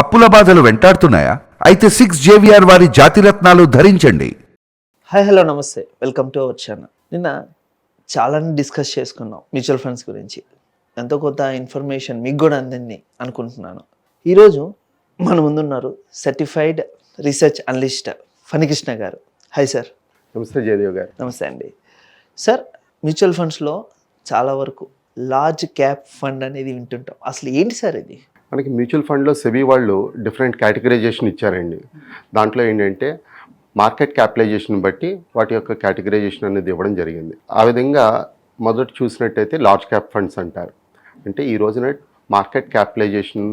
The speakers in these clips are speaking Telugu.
అప్పుల బాధలు వెంటాడుతున్నాయా? అయితే సిక్స్ జేవిఆర్ వారి జాతిరత్నాలు ధరించండి. హాయ్ హలో నమస్తే. వెల్కమ్ టు అవర్ ఛానల్ నిన్న చాలా డిస్కస్ చేసుకున్నాం మ్యూచువల్ ఫండ్స్ గురించి. ఎంతో కొంత ఇన్ఫర్మేషన్ మీకు కూడా అందింది అనుకుంటున్నాను. ఈరోజు మన ముందున్నారు సర్టిఫైడ్ రీసెర్చ్ అనలిస్ట్ ఫణికృష్ణ గారు. హాయ్ సార్ నమస్తే జయదేవ్ గారు. నమస్తే అండి. సార్ మ్యూచువల్ ఫండ్స్లో చాలా వరకు లార్జ్ క్యాప్ ఫండ్ అనేది వింటుంటాం. అసలు ఏంటి సార్ ఇది? మనకి మ్యూచువల్ ఫండ్లో సెబీ వాళ్ళు డిఫరెంట్ కేటగరైజేషన్ ఇచ్చారండి. దాంట్లో ఏంటంటే మార్కెట్ క్యాపిటలైజేషన్ బట్టి వాటి యొక్క కేటగరైజేషన్ అనేది ఇవ్వడం జరిగింది. ఆ విధంగా మొదట చూసినట్టయితే లార్జ్ క్యాప్ ఫండ్స్ అంటారు. అంటే ఈ రోజున మార్కెట్ క్యాపిటలైజేషన్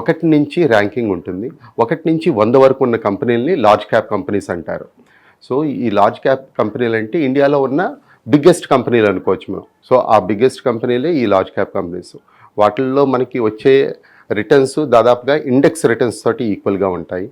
ఒకటి నుంచి ర్యాంకింగ్ ఉంటుంది. ఒకటి నుంచి వంద వరకు ఉన్న కంపెనీలని లార్జ్ క్యాప్ కంపెనీస్ అంటారు. సో ఈ లార్జ్ క్యాప్ కంపెనీలు అంటే ఇండియాలో ఉన్న బిగ్గెస్ట్ కంపెనీలు అనుకోవచ్చు మనం సో ఆ బిగ్గెస్ట్ కంపెనీలే ఈ లార్జ్ క్యాప్ కంపెనీస్. వాటిల్లో మనకి వచ్చే రిటర్న్స్ దాదాపుగా ఇండెక్స్ రిటర్న్స్ తోటి ఈక్వల్గా ఉంటాయి.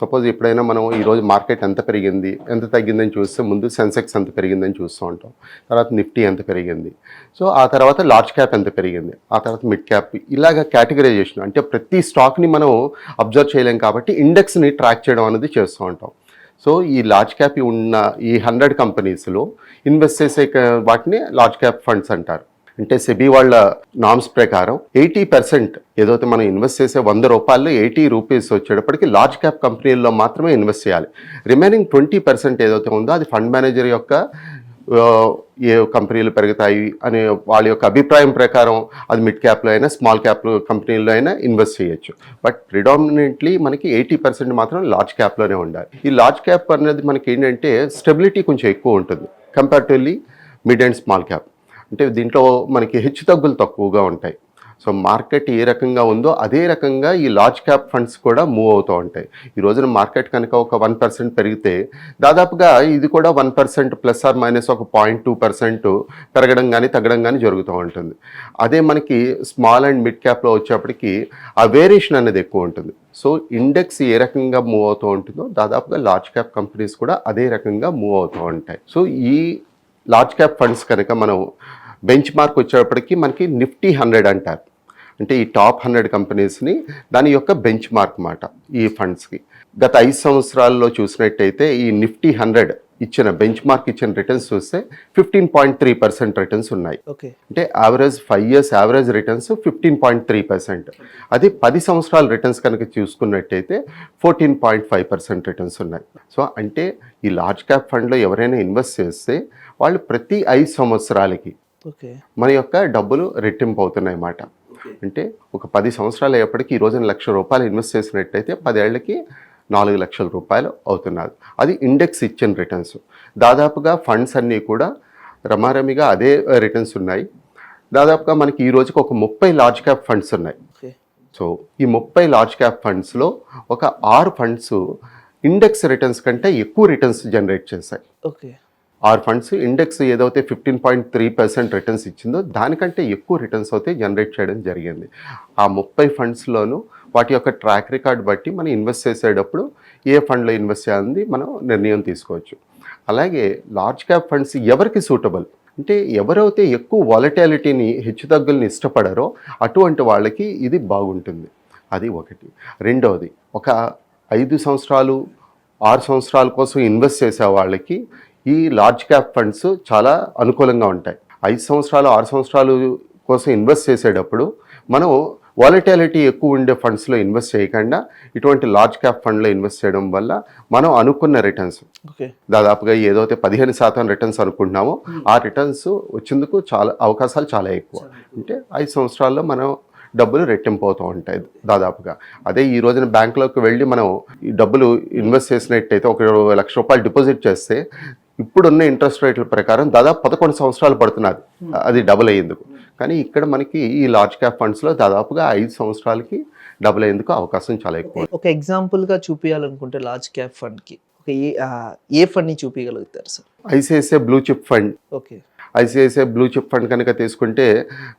సపోజ్ ఎప్పుడైనా మనం ఈరోజు మార్కెట్ ఎంత పెరిగింది ఎంత తగ్గిందని చూస్తే ముందు సెన్సెక్స్ ఎంత పెరిగిందని చూస్తూ ఉంటాం. తర్వాత నిఫ్టీ ఎంత పెరిగింది. సో ఆ తర్వాత లార్జ్ క్యాప్ ఎంత పెరిగింది ఆ తర్వాత మిడ్ క్యాప్ ఇలాగ కేటగరైజేషన్ అంటే ప్రతి స్టాక్ని మనం అబ్జర్వ్ చేయలేం కాబట్టి ఇండెక్స్ని ట్రాక్ చేయడం అనేది చేస్తూ ఉంటాం. సో ఈ లార్జ్ క్యాప్ ఉన్న ఈ హండ్రెడ్ కంపెనీస్లో ఇన్వెస్ట్ చేసే వాటిని లార్జ్ క్యాప్ ఫండ్స్ అంటారు. అంటే సెబీ వాళ్ళ నామ్స్ ప్రకారం ఎయిటీ పర్సెంట్ ఏదైతే మనం ఇన్వెస్ట్ చేసే వంద రూపాయల్లో ఎయిటీ రూపీస్ వచ్చేటప్పటికి లార్జ్ క్యాప్ కంపెనీల్లో మాత్రమే ఇన్వెస్ట్ చేయాలి. రిమైనింగ్ ట్వంటీ పర్సెంట్ ఏదైతే ఉందో అది ఫండ్ మేనేజర్ యొక్క ఏ కంపెనీలు పెరుగుతాయి అనే వాళ్ళ యొక్క అభిప్రాయం ప్రకారం అది మిడ్ క్యాప్లో అయినా స్మాల్ క్యాప్ కంపెనీల్లో అయినా ఇన్వెస్ట్ చేయొచ్చు. బట్ ప్రిడామినెంట్లీ మనకి ఎయిటీ పర్సెంట్ మాత్రం లార్జ్ క్యాప్లోనే ఉండాలి. ఈ లార్జ్ క్యాప్ అనేది మనకి ఏంటంటే స్టెబిలిటీ కొంచెం ఎక్కువ ఉంటుంది. Comparatively mid and small cap. అంటే దీంట్లో మనకి హెచ్చు తగ్గులు తక్కువగా ఉంటాయి. సో మార్కెట్ ఏ రకంగా ఉందో అదే రకంగా ఈ లార్జ్ క్యాప్ ఫండ్స్ కూడా మూవ్ అవుతూ ఉంటాయి. ఈ రోజున మార్కెట్ కనుక ఒక వన్ పర్సెంట్ పెరిగితే దాదాపుగా ఇది కూడా one percent plus or minus ఒక పాయింట్ టూ పర్సెంట్ పెరగడం కానీ తగ్గడం కానీ జరుగుతూ ఉంటుంది. అదే మనకి స్మాల్ అండ్ మిడ్ క్యాప్లో వచ్చేప్పటికి ఆ వేరియేషన్ అనేది ఎక్కువ ఉంటుంది. సో ఇండెక్స్ ఏ రకంగా మూవ్ అవుతూ ఉంటుందో దాదాపుగా లార్జ్ క్యాప్ కంపెనీస్ కూడా అదే రకంగా మూవ్ అవుతూ ఉంటాయి. సో ఈ లార్జ్ క్యాప్ ఫండ్స్ కనుక మనం బెంచ్ మార్క్ వచ్చేటప్పటికి మనకి నిఫ్టీ హండ్రెడ్ అంటారు. అంటే ఈ టాప్ హండ్రెడ్ కంపెనీస్ని దాని యొక్క బెంచ్ మార్క్ మాట ఈ ఫండ్స్కి. గత ఐదు సంవత్సరాల్లో చూసినట్టయితే ఈ నిఫ్టీ హండ్రెడ్ ఇచ్చిన బెంచ్ మార్క్ ఇచ్చిన రిటర్న్స్ చూస్తే fifteen point three percent returns ఉన్నాయి. ఓకే. అంటే average five years average returns fifteen point three percent. అది పది సంవత్సరాల రిటర్న్స్ కనుక చూసుకున్నట్టయితే fourteen point five percent returns ఉన్నాయి. సో అంటే ఈ లార్జ్ క్యాప్ ఫండ్లో ఎవరైనా ఇన్వెస్ట్ చేస్తే వాళ్ళు ప్రతి ఐదు సంవత్సరాలకి మన యొక్క డబ్బులు రెట్టింపు అవుతున్నాయి అన్నమాట. అంటే ఒక పది సంవత్సరాలు అయ్యేప్పటికీ ఈ రోజున లక్ష రూపాయలు ఇన్వెస్ట్ చేసినట్టయితే పదేళ్ళకి నాలుగు లక్షల రూపాయలు అవుతున్నారు. అది ఇండెక్స్ ఇచ్చిన రిటర్న్స్ దాదాపుగా ఫండ్స్ అన్నీ కూడా రమారమిగా అదే రిటర్న్స్ ఉన్నాయి. దాదాపుగా మనకి ఈ రోజుకి ఒక ముప్పై లార్జ్ క్యాప్ ఫండ్స్ ఉన్నాయి. సో ఈ ముప్పై లార్జ్ క్యాప్ ఫండ్స్లో ఒక ఆరు ఫండ్స్ ఇండెక్స్ రిటర్న్స్ కంటే ఎక్కువ రిటర్న్స్ జనరేట్ చేశాయి. ఓకే. ఆర్ ఫండ్స్ ఇండెక్స్ ఏదైతే fifteen point three percent returns ఇచ్చిందో దానికంటే ఎక్కువ రిటర్న్స్ అయితే జనరేట్ చేయడం జరిగింది. ఆ ముప్పై ఫండ్స్లోనూ వాటి యొక్క ట్రాక్ రికార్డ్ బట్టి మనం ఇన్వెస్ట్ చేసేటప్పుడు ఏ ఫండ్లో ఇన్వెస్ట్ చేయాలని మనం నిర్ణయం తీసుకోవచ్చు. అలాగే లార్జ్ క్యాప్ ఫండ్స్ ఎవరికి సూటబుల్? అంటే ఎవరైతే ఎక్కువ వాలటాలిటీని హెచ్చుతగ్గుల్ని ఇష్టపడారో అటువంటి వాళ్ళకి ఇది బాగుంటుంది. అది ఒకటి. రెండవది ఒక ఐదు సంవత్సరాలు ఆరు సంవత్సరాల కోసం ఇన్వెస్ట్ చేసే వాళ్ళకి ఈ లార్జ్ క్యాప్ ఫండ్స్ చాలా అనుకూలంగా ఉంటాయి. ఐదు సంవత్సరాలు ఆరు సంవత్సరాలు కోసం ఇన్వెస్ట్ చేసేటప్పుడు మనం వాలటాలిటీ ఎక్కువ ఉండే ఫండ్స్లో ఇన్వెస్ట్ చేయకుండా ఇటువంటి లార్జ్ క్యాప్ ఫండ్లో ఇన్వెస్ట్ చేయడం వల్ల మనం అనుకున్న రిటర్న్స్ ఓకే దాదాపుగా ఏదైతే పదిహేను శాతం రిటర్న్స్ అనుకుంటున్నామో ఆ రిటర్న్స్ వచ్చేందుకు చాలా అవకాశాలు చాలా ఎక్కువ. అంటే ఐదు సంవత్సరాల్లో మనం డబ్బులు రెట్టింపు అవుతూ ఉంటాయి దాదాపుగా. అదే ఈ రోజున బ్యాంకులోకి వెళ్ళి మనం ఈ డబ్బులు ఇన్వెస్ట్ చేసినట్టయితే ఒక లక్ష రూపాయలు డిపాజిట్ చేస్తే ఇప్పుడున్న ఇంట్రెస్ట్ రేట్ల ప్రకారం దాదాపు పదకొండు సంవత్సరాలు పడుతున్నది. అది డబుల్ అయ్యేందుకు. కానీ ఇక్కడ మనకి ఈ లార్జ్ క్యాప్ ఫండ్స్లో దాదాపుగా ఐదు సంవత్సరాలకి డబుల్ అయ్యేందుకు అవకాశం చాలా ఎక్కువ ఒక ఎగ్జాంపుల్గా చూపించాలనుకుంటే లార్జ్ క్యాప్ ఫండ్కి ఒక ఏ ఏ ఫండ్ని చూపించగలుగుతారు sir ICICI blue chip fund okay ICICI blue chip fund కనుక తీసుకుంటే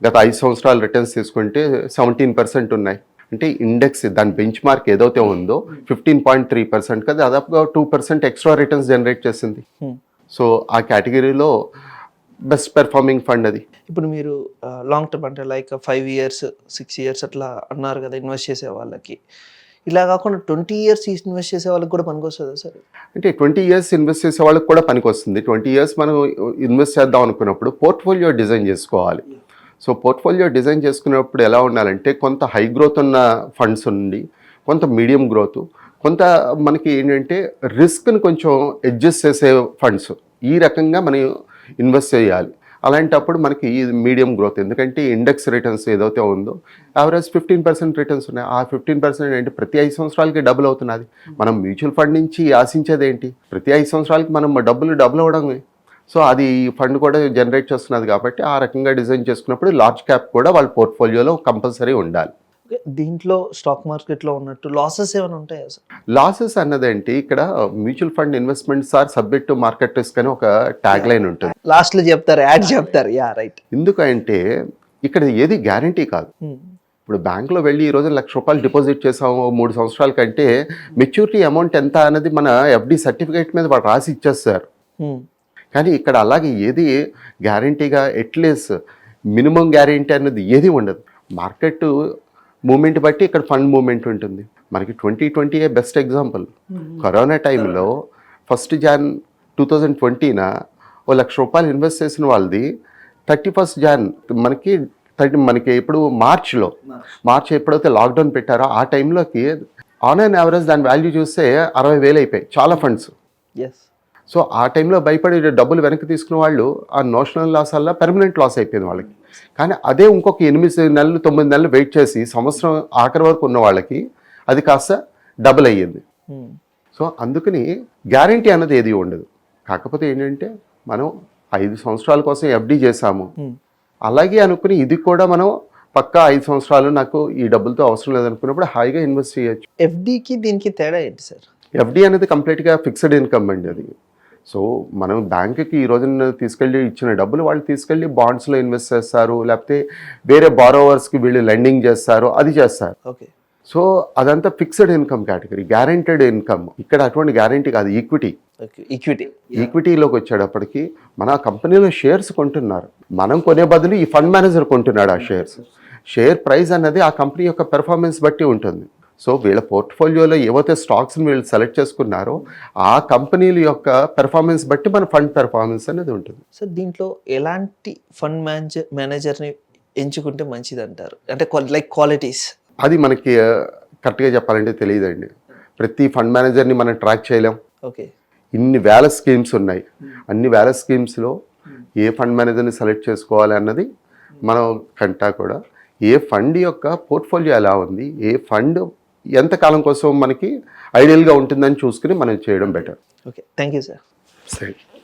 గత ఐదు సంవత్సరాల రిటర్న్స్ తీసుకుంటే సెవెంటీన్ పర్సెంట్ ఉన్నాయి. అంటే ఇండెక్స్ దాని బెంచ్ మార్క్ ఏదైతే ఉందో ఫిఫ్టీన్ పాయింట్ త్రీ పర్సెంట్ కదా దాదాపుగా two percent extra returns generate చేసింది. Hmm. సో ఆ కేటగిరీలో బెస్ట్ పెర్ఫార్మింగ్ ఫండ్ అది. ఇప్పుడు మీరు లాంగ్ టర్మ్ అంటే like five years six years అట్లా అన్నారు కదా ఇన్వెస్ట్ చేసే వాళ్ళకి. ఇలా కాకుండా ట్వంటీ ఇయర్స్ ఇన్వెస్ట్ చేసే వాళ్ళకి కూడా పనికొస్తుందా సార్? అంటే ట్వంటీ ఇయర్స్ ఇన్వెస్ట్ చేసే వాళ్ళకి కూడా పనికి వస్తుంది ట్వంటీ ఇయర్స్ మనం ఇన్వెస్ట్ చేద్దాం అనుకున్నప్పుడు పోర్ట్ఫోలియో డిజైన్ చేసుకోవాలి. సో పోర్ట్ఫోలియో డిజైన్ చేసుకున్నప్పుడు ఎలా ఉండాలంటే కొంత హై గ్రోత్ ఉన్న ఫండ్స్ ఉండి కొంత మీడియం గ్రోత్ కొంత మనకి ఏంటంటే రిస్క్ని కొంచెం అడ్జస్ట్ చేసే ఫండ్స్ ఈ రకంగా మనం ఇన్వెస్ట్ చేయాలి. అలాంటప్పుడు మనకి ఈ మీడియం గ్రోత్ ఎందుకంటే ఇండెక్స్ రిటర్న్స్ ఏదైతే ఉందో యావరేజ్ ఫిఫ్టీన్ పర్సెంట్ రిటర్న్స్ ఉన్నాయి. ఆ ఫిఫ్టీన్ పర్సెంట్ ఏంటి? ప్రతి ఐదు సంవత్సరాలకి డబుల్ అవుతున్నది. మనం మ్యూచువల్ ఫండ్ నుంచి ఆశించేది ఏంటి? ప్రతి ఐదు సంవత్సరాలకి మనం డబ్బులు డబుల్ అవ్వడమే. సో అది ఫండ్ కూడా జనరేట్ చేస్తున్నది కాబట్టి ఆ రకంగా డిజైన్ చేసుకున్నప్పుడు లార్జ్ క్యాప్ కూడా వాళ్ళ పోర్ట్ఫోలియోలో కంపల్సరీ ఉండాలి. దీంట్లో స్టాక్ మార్కెట్లో ఉన్నట్టు లాసెస్ ఏమైనా ఉంటాయా సార్? లాసెస్ అన్నదేంటి? ఇక్కడ mutual fund investments are subject to market risk అని ఒక ట్యాగ్ లైన్ ఉంటుంది. లాస్ట్లో చెప్తారు యాడ్ చెప్తారు. Yeah right. ఎందుకంటే ఇక్కడ ఏది గ్యారంటీ కాదు. ఇప్పుడు బ్యాంక్లో వెళ్ళి ఈరోజు లక్ష రూపాయలు డిపాజిట్ చేసాము మూడు సంవత్సరాల కంటే మెచ్యూరిటీ అమౌంట్ ఎంత అనేది మన ఎఫ్డి సర్టిఫికేట్ మీద వాళ్ళు రాసి ఇచ్చేస్తారు. కానీ ఇక్కడ అలాగే ఏది గ్యారంటీగా అట్లీస్ట్ మినిమం గ్యారంటీ అనేది ఏది ఉండదు. మార్కెట్ మూమెంట్ బట్టి ఇక్కడ ఫండ్ మూమెంట్ ఉంటుంది. మనకి twenty twenty best example corona టైంలో first Jan two thousand twenty ఓ లక్ష రూపాయలు ఇన్వెస్ట్ చేసిన వాళ్ళది థర్టీ ఫస్ట్ జాన్ మనకి థర్టీ మనకి ఇప్పుడు మార్చ్లో మార్చ్. ఎప్పుడైతే లాక్డౌన్ పెట్టారో ఆ టైంలోకి ఆన్ అండ్ యావరేజ్ దాని వాల్యూ చూస్తే అరవై వేలు అయిపోయాయి. చాలా ఫండ్స్ ఎస్ సో ఆ టైంలో భయపడి డబ్బులు వెనక్కి తీసుకున్న వాళ్ళు ఆ నోషనల్ లాస్ వల్ల పెర్మనెంట్ లాస్ అయిపోయింది వాళ్ళకి. కానీ అదే ఇంకొక ఎనిమిది నెలలు తొమ్మిది నెలలు వెయిట్ చేసి సంవత్సరం ఆఖరి వరకు ఉన్న వాళ్ళకి అది కాస్త డబుల్ అయ్యింది. సో అందుకని గ్యారంటీ అన్నది ఏది ఉండదు. కాకపోతే ఏంటంటే మనం ఐదు సంవత్సరాల కోసం ఎఫ్డి చేసాము అలాగే అనుకుని ఇది కూడా మనం పక్కా ఐదు సంవత్సరాలు నాకు ఈ డబ్బులతో అవసరం లేదనుకున్నప్పుడు హాయిగా ఇన్వెస్ట్ చేయొచ్చు. ఎఫ్డికి దీనికి తేడా ఏంటి సార్? ఎఫ్డి అనేది కంప్లీట్గా ఫిక్స్డ్ ఇన్కమ్ అండి అది. సో మనం బ్యాంకుకి ఈ రోజున తీసుకెళ్ళి ఇచ్చిన డబ్బులు వాళ్ళు తీసుకెళ్ళి బాండ్స్లో ఇన్వెస్ట్ చేస్తారు లేకపోతే వేరే బారోవర్స్కి వీళ్ళు లెండింగ్ చేస్తారు అది చేస్తారు. ఓకే. సో అదంతా fixed income category guaranteed income. ఇక్కడ అటువంటి గ్యారెంటీ కాదు ఈక్విటీ. ఈక్విటీ. ఈక్విటీలోకి వచ్చేటప్పటికి మన కంపెనీలో షేర్స్ కొంటున్నారు. మనం కొనే బదులు ఈ ఫండ్ మేనేజర్ కొంటున్నాడు ఆ షేర్స్. షేర్ ప్రైస్ అన్నది ఆ కంపెనీ యొక్క పెర్ఫార్మెన్స్ బట్టి ఉంటుంది. సో వీళ్ళ పోర్ట్ఫోలియోలో ఏవైతే స్టాక్స్ని వీళ్ళు సెలెక్ట్ చేసుకున్నారో ఆ కంపెనీల యొక్క పెర్ఫార్మెన్స్ బట్టి మన ఫండ్ పెర్ఫార్మెన్స్ అనేది ఉంటుంది. సార్ దీంట్లో ఎలాంటి ఫండ్ మేనేజర్ మేనేజర్ని ఎంచుకుంటే మంచిది అంటారు అంటే లైక్ క్వాలిటీస్. అది మనకి కరెక్ట్గా చెప్పాలంటే తెలియదండి. ప్రతి ఫండ్ మేనేజర్ని మనం ట్రాక్ చేయలేం. ఓకే. ఇన్ని వేల స్కీమ్స్ ఉన్నాయి. అన్ని వేల స్కీమ్స్లో ఏ ఫండ్ మేనేజర్ని సెలెక్ట్ చేసుకోవాలి అన్నది మనం కంటా కూడా ఏ ఫండ్ యొక్క పోర్ట్ఫోలియో ఎలా ఉంది ఏ ఫండ్ ఎంత కాలం కోసం మనకి ఐడియల్గా ఉంటుందని చూసుకుని మనం చేయడం better. Okay. Thank you sir. సరే.